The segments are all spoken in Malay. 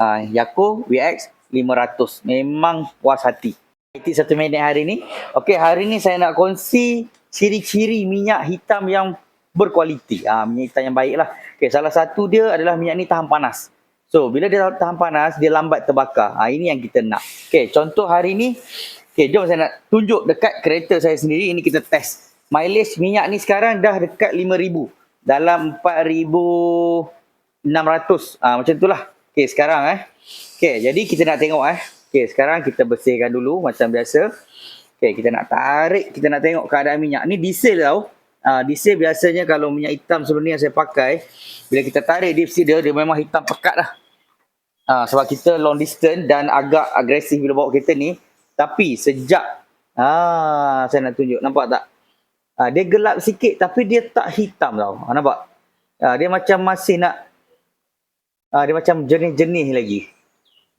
uh, Yako VX 500. Memang puas hati. IT satu minit hari ni. Okey, hari ni saya nak kongsi ciri-ciri minyak hitam yang berkualiti. Ah, minyak hitam yang baik lah. Okey, salah satu dia adalah minyak ni tahan panas. So, bila dia tahan panas, dia lambat terbakar. Ah, ini yang kita nak. Okey, contoh hari ni. Okey, jom saya nak tunjuk dekat kereta saya sendiri. Ini kita test. Mileage minyak ni sekarang dah dekat 5,000. Dalam 4,600. Ah, macam tu lah. Okey, sekarang eh. Okey, jadi kita nak tengok eh. Okey, sekarang kita bersihkan dulu macam biasa. Okey, kita nak tarik, kita nak tengok keadaan minyak. Ni diesel tau. Ah, diesel biasanya kalau minyak hitam sebelum ni yang saya pakai, bila kita tarik diesel dia, dia memang hitam pekat dah. Ah, sebab kita long distance dan agak agresif bila bawa kereta ni. Tapi sejak, ah, saya nak tunjuk, nampak tak? Ah, dia gelap sikit tapi dia tak hitam tau. Ah, nampak? Ah, dia macam masih nak, ah, dia macam jernih-jernih lagi.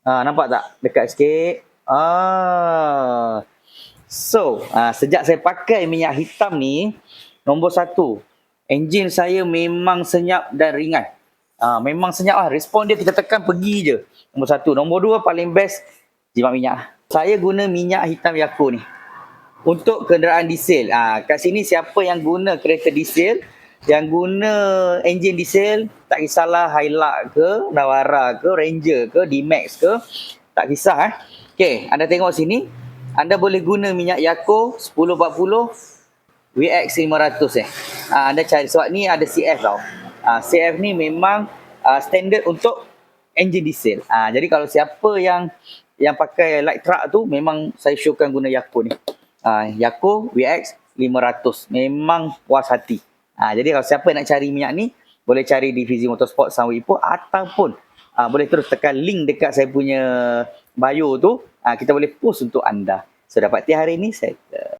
Ha, nampak tak? Dekat sikit. Ah. So, ah, sejak saya pakai minyak hitam ni, nombor satu, enjin saya memang senyap dan ringan. Ah, memang senyap lah. Respon dia kita tekan pergi je. Nombor satu. Nombor dua, paling best, jimat minyak. Saya guna minyak hitam Yako ni. Untuk kenderaan diesel. Ah, kat sini siapa yang guna kereta diesel, yang guna enjin diesel tak kisahlah Hilux ke, Navara ke, Ranger ke, D-Max ke, tak kisah eh. Okey, anda tengok sini, anda boleh guna minyak Yako 1040 VX 500 eh. Ha, anda cari sebab ni ada CF tau. Ha, CF ni memang uh, standard untuk enjin diesel. Ha, jadi kalau siapa yang yang pakai light truck tu memang saya showkan guna Yako ni. Ha, Yako VX 500 memang puas hati. Ha, jadi kalau siapa nak cari minyak ni, boleh cari di Fizi Motorsport Sunway Ipoh ataupun ha, boleh terus tekan link dekat saya punya bio tu. Ha, kita boleh post untuk anda. So dapati hari ni, saya